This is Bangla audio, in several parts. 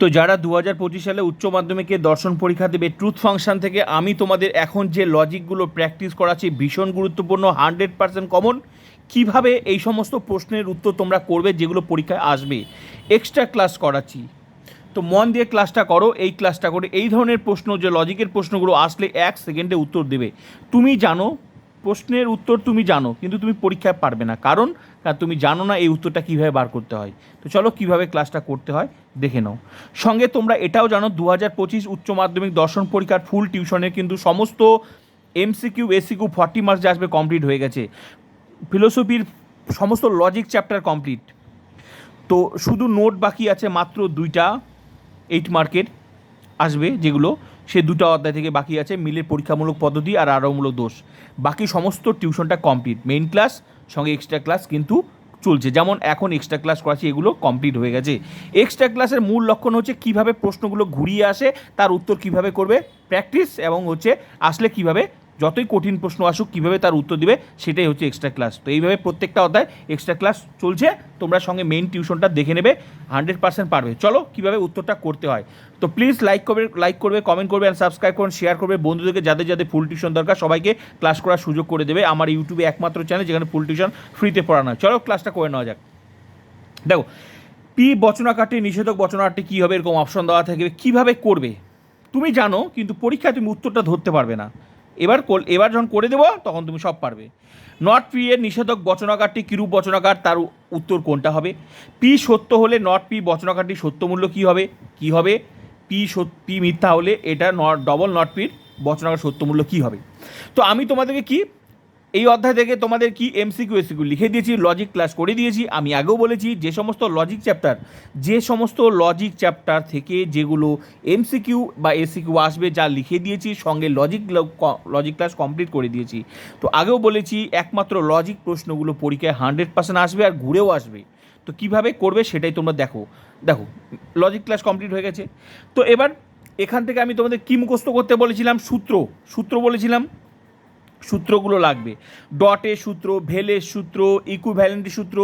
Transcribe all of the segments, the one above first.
তো যারা দু হাজার পঁচিশ সালে উচ্চ মাধ্যমিকে দর্শন পরীক্ষা দেবে ট্রুথ ফাংশন থেকে আমি তোমাদের এখন যে লজিকগুলো প্র্যাকটিস করাচ্ছি ভীষণ গুরুত্বপূর্ণ হান্ড্রেড পার্সেন্ট কমন কীভাবে এই সমস্ত প্রশ্নের উত্তর তোমরা করবে যেগুলো পরীক্ষায় আসবে এক্সট্রা ক্লাস করাচ্ছি। তো মন দিয়ে ক্লাসটা করো, এই ক্লাসটা করে, এই ধরনের প্রশ্ন, যে লজিকের প্রশ্নগুলো আসলে এক সেকেন্ডে উত্তর দেবে। তুমি জানো, প্রশ্নের উত্তর তুমি জানো, কিন্তু তুমি পরীক্ষায় পারবে না। কারণ তুমি জানো না এই উত্তরটা কীভাবে বার করতে হয়। তো চলো কীভাবে ক্লাসটা করতে হয় দেখে নাও। সঙ্গে তোমরা এটাও জানো দু হাজার পঁচিশ উচ্চ মাধ্যমিক দর্শন পরীক্ষার ফুল টিউশনের কিন্তু সমস্ত এমসিকিউ এসিকিউ ফর্টি মার্কস আসবে কমপ্লিট হয়ে গেছে। ফিলোসফির সমস্ত লজিক চ্যাপ্টার কমপ্লিট তো শুধু নোট বাকি আছে মাত্র দুইটা এইট মার্কের আসবে যেগুলো। সে দুটো অধ্যায় থেকে বাকি আছে, মিলের পরীক্ষামূলক পদ্ধতি আর আরোমূলক দোষ। বাকি সমস্ত টিউশনটা কমপ্লিট মেইন ক্লাস সঙ্গে এক্সট্রা ক্লাস কিন্তু চলছে। যেমন এখন এক্সট্রা ক্লাস করাচ্ছি, এগুলো কমপ্লিট হয়ে গেছে। এক্সট্রা ক্লাসের মূল লক্ষণ হচ্ছে কীভাবে প্রশ্নগুলো ঘুরিয়ে আসে, তার উত্তর কীভাবে করবে প্র্যাকটিস এবং হচ্ছে আসলে কীভাবে যতই কঠিন প্রশ্ন আসুক, কীভাবে তার উত্তর দিবে, সেটাই হচ্ছে এক্সট্রা ক্লাস তো এইভাবে প্রত্যেকটা অধ্যায় এক্সট্রা ক্লাস চলছে, তোমরা সঙ্গে মেইন টিউশনটা দেখে নেবে হান্ড্রেড পার্সেন্ট পারবে। চলো, কীভাবে উত্তরটা করতে হয়। তো প্লিজ লাইক করবে লাইক করবে কমেন্ট করবে অ্যান্ড সাবস্ক্রাইব করুন শেয়ার করবে। বন্ধুদেরকে যাদের যাদের ফুল টিউশন দরকার, সবাইকে ক্লাস করার সুযোগ করে দেবে। আমার ইউটিউবে একমাত্র চ্যানেল যেখানে ফুল টিউশন ফ্রিতে পড়ানো হয়। চলো ক্লাসটা করে নেওয়া যাক। দেখো পি বচনাকারটি, নিষেধক বচনাকারটি কী হবে? এরকম অপশন দেওয়া থাকবে। কীভাবে করবে? তুমি জানো, কিন্তু পরীক্ষায় তুমি উত্তরটা ধরতে পারবে না। এবার এবার যখন করে দেবো, তখন তুমি সব পারবে। নট পি এর নিষেধক বচনাকারটি কিরূপ বচনাকার, তার উত্তর কোনটা হবে? পি সত্য হলে নট পি বচনাকারটি সত্য মূল্য কী হবে? কী হবে? পি পি মিথ্যা হলে এটা নট ডবল নট পির বচনাকার সত্য মূল্য কী হবে? তো আমি তোমাদেরকে কি এই অধ্যায় থেকে তোমাদের কি এমসিকিউ এসিকিউ লিখে দিয়েছি লজিক ক্লাস করে দিয়েছি। আমি আগেও বলেছি, যে সমস্ত লজিক চ্যাপ্টার যে সমস্ত লজিক চ্যাপ্টার থেকে যেগুলো এমসিকিউ বা এসিকিউ আসবে, যা লিখে দিয়েছি, সঙ্গে লজিক লজিক ক্লাস কমপ্লিট করে দিয়েছি। তো আগেও বলেছি, একমাত্র লজিক প্রশ্নগুলো পরীক্ষায় হান্ড্রেড পার্সেন্ট আসবে আর ঘুরেও আসবে। তো কীভাবে করবে সেটাই তোমরা দেখো। দেখো লজিক ক্লাস কমপ্লিট হয়ে গেছে। তো এবার এখান থেকে আমি তোমাদের কী মুখস্থ করতে বলেছিলাম? সূত্র। সূত্র বলেছিলাম সূত্রগুলো লাগবে। ডটের সূত্র ভেলের সূত্র ইকুভ্যালেন্টের সূত্র,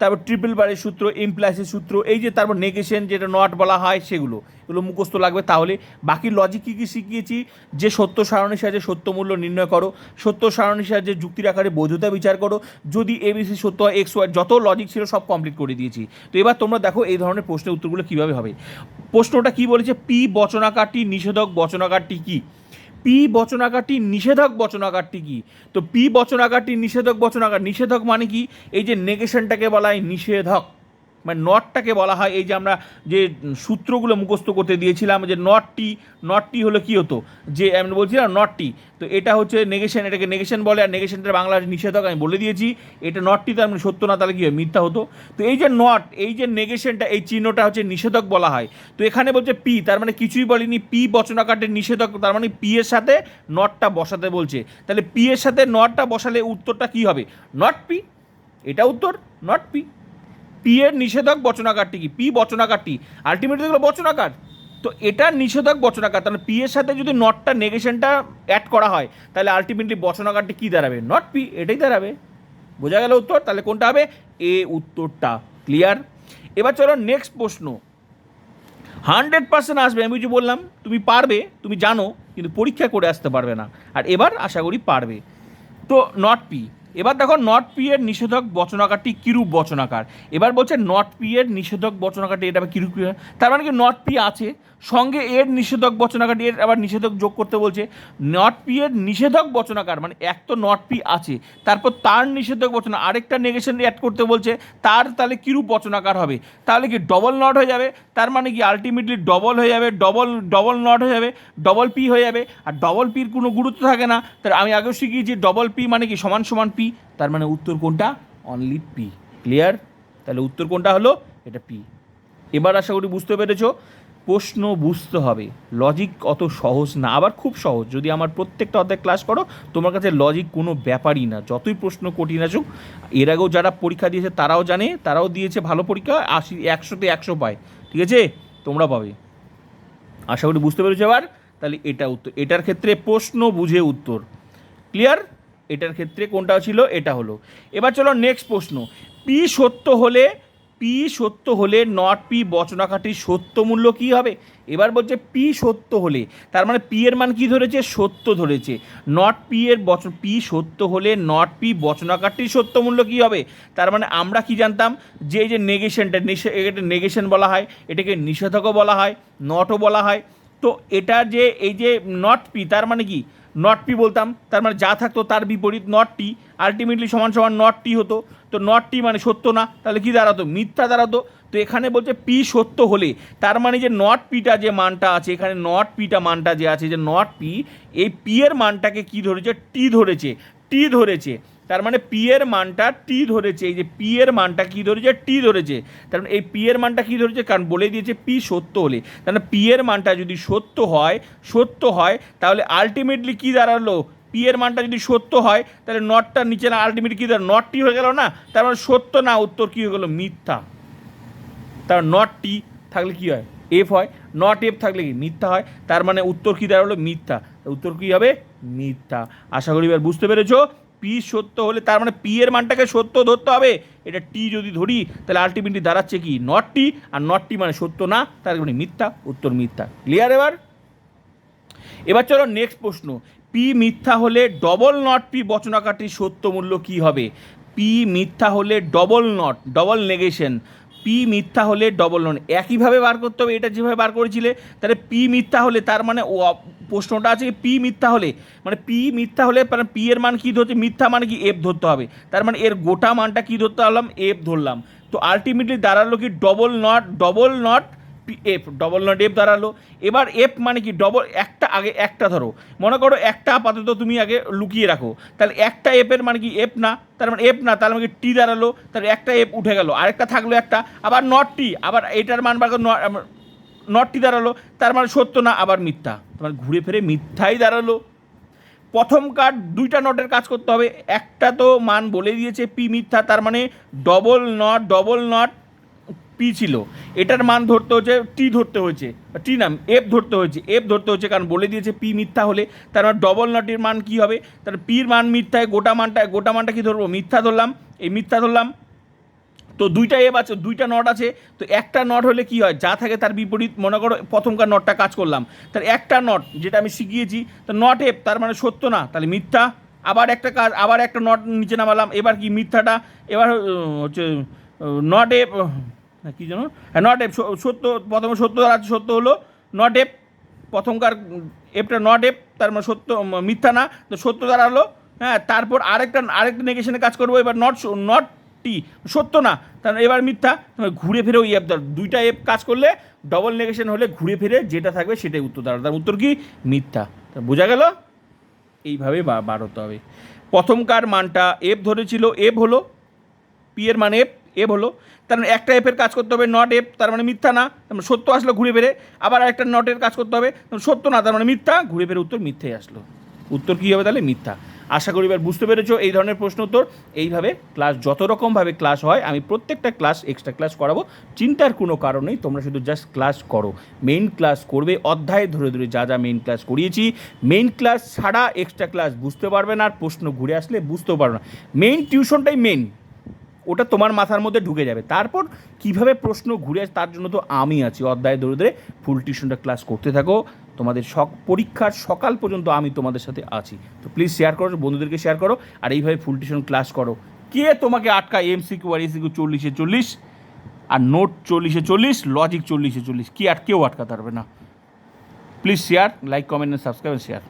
তারপর ট্রিপল বারের সূত্র ইমপ্লাসের সূত্র, এই যে তারপর নেগেশন যেটা নট বলা হয় সেগুলো, এগুলো মুখস্থ লাগবে তাহলে। বাকি লজিক কী কী শিখিয়েছি? যে সত্য সারণীর সাহায্যে সত্য মূল্য নির্ণয় করো, সত্য সারণীর সাহায্যে যুক্তির আকারে বৈধতা বিচার করো, যদি এবিসি সত্য হয় এক্স ওয়াই যত লজিক ছিল সব কমপ্লিট করে দিয়েছি। তো এবার তোমরা দেখো এই ধরনের প্রশ্নের উত্তরগুলো কীভাবে হবে। প্রশ্নটা কী বলেছে? পি বচনাকারটি নিষেধক বচনাকারটি কী? পি বচনাকারটি নিষেধক বচনাকারটি কি? তো পি বচনাকারটি নিষেধক বচনাকার, নিষেধক মানে কি? এই যে নেগেশনটাকে বলা হয় নিষেধক। মানে নটটাকে বলা হয়, এই যে আমরা যে সূত্রগুলো মুখস্থ করতে দিয়েছিলাম, যে নটটি নটটি হলো কি হতো? যে আমি বলছিলাম নটটি, তো এটা হচ্ছে নেগেশন, এটাকে নেগেশন বলে, আর নেগেশনটা বাংলা নিষেধক আমি বলে দিয়েছি, এটা নটটি তার মানে সত্য না, তাহলে কি হয়? মিথ্যা হতো। তো এই যে নট, এই যে নেগেশনটা, এই চিহ্নটা হচ্ছে নিষেধক বলা হয়। তো এখানে বলছে পি, তার মানে কিছুই বলেনি, পি বচনাকারের নিষেধক, তার মানে পি এর সাথে নটটা বসাতে বলছে। তাহলে পি এর সাথে নটটা বসালে উত্তরটা কি হবে? নট পি, এটা উত্তর, নট পি। পি এর নিষেধক বচনাকারটি কি? পি বচনাকারটি। আলটিমেটলি এগুলো বচনাকার। তো এটা নিষেধক বচনাকার। তাহলে পি এর সাথে যদি নটটা নেগেশনটা অ্যাড করা হয়, তাহলে আলটিমেটলি বচনাকারটি কী দাঁড়াবে? নট পি এটাই দাঁড়াবে। বোঝা গেল উত্তর? তাহলে কোনটা হবে? এ উত্তরটা। ক্লিয়ার এবার চলো নেক্সট প্রশ্ন। হান্ড্রেড পার্সেন্ট আসবে, আমি যে বললাম, তুমি পারবে, তুমি জানো, কিন্তু পরীক্ষা করে আসতে পারবে না। আর এবার আশা করি পারবে। তো নট পি এবার দেখো নট পি এর নিষেধক বচনাকারটি কিরূপ বচনাকার? এবার বলছে নট পি এর নিষেধক বচনাকারটি, এটা কিরূপ তার মানে কি নট পি আছে, সঙ্গে এর নিষেধক বচনাকারটি, এর আবার নিষেধক যোগ করতে বলছে। নট পি এর নিষেধক বচনাকার মানে এক তো নট পি আছে, তারপর তার নিষেধক বচনা, আরেকটা নেগেশন অ্যাড করতে বলছে, তার তাহলে কিরূপ বচনাকার হবে? তাহলে কি ডবল নট হয়ে যাবে? তার মানে কি আলটিমেটলি ডবল হয়ে যাবে ডবল ডবল নট হয়ে যাবে ডবল পি হয়ে যাবে, আর ডবল পির কোনো গুরুত্ব থাকে না। তার আমি আগেও শিখিয়েছি ডবল পি মানে কি সমান সমান পি তার মানে উত্তর কোনটা? অনলি পি ক্লিয়ার তাহলে উত্তর কোনটা হলো? এটা পি এবার আশা করি বুঝতে পেরেছ। প্রশ্ন বুঝতে হবে। লজিক অত সহজ না, আবার খুব সহজ। যদি আমার প্রত্যেকটা অর্ধেক ক্লাস করো, তোমার কাছে লজিক কোনো ব্যাপারই না। যতই প্রশ্ন কঠিন আসুক, এর আগেও যারা পরীক্ষা দিয়েছে তারাও জানে, তারাও দিয়েছে ভালো পরীক্ষা, আশি, একশোতে একশো পায়। ঠিক আছে? তোমরা পাবে। আশা করি বুঝতে পেরেছ এবার। তাহলে এটা উত্তর, এটার ক্ষেত্রে প্রশ্ন বুঝে উত্তর। ক্লিয়ার এটার ক্ষেত্রে কোনটা ছিল, এটা হলো। এবার চলো নেক্সট প্রশ্ন। পি সত্য হলে পি সত্য হলে নট পি বচনাকাঠির সত্য মূল্য কী হবে? এবার বলছে পি সত্য হলে, তার মানে পি এর মান কি ধরেছে? সত্য ধরেছে। নট পি এর বচ পি সত্য হলে নট পি বচনাকাঠির সত্য মূল্য কী হবে? তার মানে আমরা কি জানতাম? যে এই যে নেগেশনটা এটা নেগেশন বলা হয়, এটাকে নিষেধকও বলা হয় নটও বলা হয়। তো এটা যে, এই যে নট পি তার মানে কি? নট পি বলতাম, তার মানে যা থাকতো তার বিপরীত নট টি আলটিমেটলি সমান সমান নট টি হতো। তো নট টি মানে সত্য না, তাহলে কি দাঁড়াতো? মিথ্যা দাঁড়াতো। তো এখানে বলছে পি সত্য হলে, তার মানে যে নট পিটা যে মানটা আছে, এখানে নট পিটা মানটা যে আছে, যে নট পি এই পি এর মানটাকে কি ধরেছে? টি ধরেছে। টি ধরেছে। তার মানে পি এর মানটা টি ধরেছে, এই যে পি এর মানটা কি ধরেছে? টি ধরেছে। তার মানে এই পি এর মানটা কি ধরেছে? কারণ বলে দিয়েছে পি সত্য হলে। তার মানে পি এর মানটা যদি সত্য হয় সত্য হয়, তাহলে আলটিমেটলি কি দাঁড়াল? পি এর মানটা যদি সত্য হয়, তাহলে নটটার নিচে না আলটিমেটলি কি দাঁড়াল? নটটি হয়ে গেল না? তার মানে সত্য না, উত্তর কি হয়ে গেলো? মিথ্যা। তার নট টি থাকলে কি হয়? এফ হয়। নট এফ থাকলে কি? মিথ্যা হয়। তার মানে উত্তর কী দাঁড়াল? মিথ্যা। উত্তর কী হবে? মিথ্যা। আশা করি এবার বুঝতে পেরেছ। পি সত্য হলে তার মানে পি এর মানটাকে সত্য ধরতে হবে। এটা টি যদি ধরি, তাহলে আলটিমেটলি দাঁড়াচ্ছে কি? নট টি আর নট টি মানে সত্য না, তার মানে মিথ্যা, উত্তর মিথ্যা। ক্লিয়ার এবার? এবার চলো নেক্সট প্রশ্ন। পি মিথ্যা হলে ডবল নট পি বচনাকাটির সত্য মূল্য কী হবে? পি মিথ্যা হলে double not double negation P মিথ্যা হলে ডবল নট একইভাবে বার করতে হবে, এটা যেভাবে বার করেছিলে, তাহলে পি মিথ্যা হলে তার মানে প্রশ্নটা আছে পি মিথ্যা হলে। মানে পি মিথ্যা হলে মানে পি এর মান কী ধরছে মিথ্যা মানে কি এফ ধরতে হবে। তার মানে এর গোটা মানটা কী ধরতে পারলাম? এফ ধরলাম। তো আলটিমেটলি দাঁড়াল কি double not double not F double not F দাঁড়াল। এবার এফ মানে কি ডবল একটা আগে একটা ধরো। মনে করো একটা আপাতত তুমি আগে লুকিয়ে রাখো। তাহলে একটা এফের মানে কি এফ না, তার মানে এফ না তার মানে টি দাঁড়াল। তাহলে একটা এফ উঠে গেল। আরেকটা থাকল একটা, আবার নট টি আবার এটার মান বার নটটি দাঁড়াল, তার মানে সত্য না, আবার মিথ্যা। তোমার ঘুরে ফিরে মিথ্যাই দাঁড়াল। প্রথম কার্ড দুইটা নটের কাজ করতে হবে, একটা তো মান বলে দিয়েছে পি মিথ্যা, তার মানে double not double not P ছিল। এটার মান ধরতে হচ্ছে টি ধরতে হয়েছে টি নাম এফ ধরতে হয়েছে এফ ধরতে হচ্ছে কারণ বলে দিয়েছে পি মিথ্যা হলে, তার মানে ডবল নটের মান কি হবে? তার পির মান মিথ্যায়, গোটা মানটা গোটা মানটা কি ধরবো? মিথ্যা ধরলাম, এই মিথ্যা ধরলাম। তো দুইটা এফ আছে, দুইটা নট আছে, তো একটা নট হলে কি হয়, যা থাকে তার বিপরীত, মনে করো প্রথমকার নটটা কাজ করলাম, তার একটা নট যেটা আমি শিখিয়েছি, তো নট এফ তার মানে সত্য না, তাহলে মিথ্যা, আবার একটা কাজ, আবার একটা নট নিচে নামালাম, এবার কি মিথ্যাটা, এবার হচ্ছে নট এফ কী যেন হ্যাঁ নট এফ সত্য, প্রথমে সত্য আছে সত্য হলো নট এফ প্রথমকার এফটা নট এফ তার মানে সত্য মিথ্যা না, তো সত্য দাঁড়াল হ্যাঁ তারপর আরেকটা আরেকটা নেগেশনে কাজ করব, এবার নট নট টি সত্য না। তার এবার মিথ্যা ঘুরে ফিরে ওই অ্যাপ দুইটা অ্যাপ কাজ করলে ডবল নেগেশন হলে ঘুরে ফিরে যেটা থাকবে সেটাই উত্তর দাঁড়াবে তার উত্তর কি? মিথ্যা। বোঝা গেল? এইভাবে বার হতে হবে। প্রথমকার মানটা এফ ধরেছিল এফ হলো পি এর মান এফ এফ হলো। তার মানে একটা এফের কাজ করতে হবে নট এফ তার মানে মিথ্যা না। তার মানে সত্য আসলো, ঘুরে ফিরে। আবার একটা নটের কাজ করতে হবে মানে সত্য না, তার মানে মিথ্যা। ঘুরে ফিরে উত্তর মিথ্যেই আসলো। উত্তর কী হবে তাহলে? মিথ্যা। আশা করি এবার বুঝতে পেরেছ এই ধরনের প্রশ্ন উত্তর। এইভাবে ক্লাস যত রকমভাবে ক্লাস হয়, আমি প্রত্যেকটা ক্লাস এক্সট্রা ক্লাস করাবো। চিন্তার কোনো কারণ নেই, তোমরা শুধু জাস্ট ক্লাস করো। মেইন ক্লাস করবে, অধ্যায় ধরে ধরে যা যা মেইন ক্লাস করিয়েছি। মেইন ক্লাস ছাড়া এক্সট্রা ক্লাস বুঝতে পারবে না আর প্রশ্ন ঘুরে আসলে বুঝতেও পারবে না। মেইন টিউশনটাই মেইন ওটা তোমার মাথার মধ্যে ঢুকে যাবে। তারপর কীভাবে প্রশ্ন ঘুরে আসে, তার জন্য তো আমি আছি। অধ্যায় ধরে ধরে ফুল টিউশনটা ক্লাস করতে থাকো। তোমাদের সক, পরীক্ষার সকাল পর্যন্ত আমি তোমাদের সাথে আছি। তো প্লিজ শেয়ার করো, বন্ধুদেরকে শেয়ার করো, আর এইভাবে ফুল টিউশন ক্লাস করো। কে তোমাকে আটকায়? এমসিকিউ আর এসিকিউ চল্লিশে চল্লিশ, আর নোট চল্লিশে চল্লিশ লজিক চল্লিশে চল্লিশ। কি আর কেউ আটকাতে পারবে না। Please share like comment subscribe share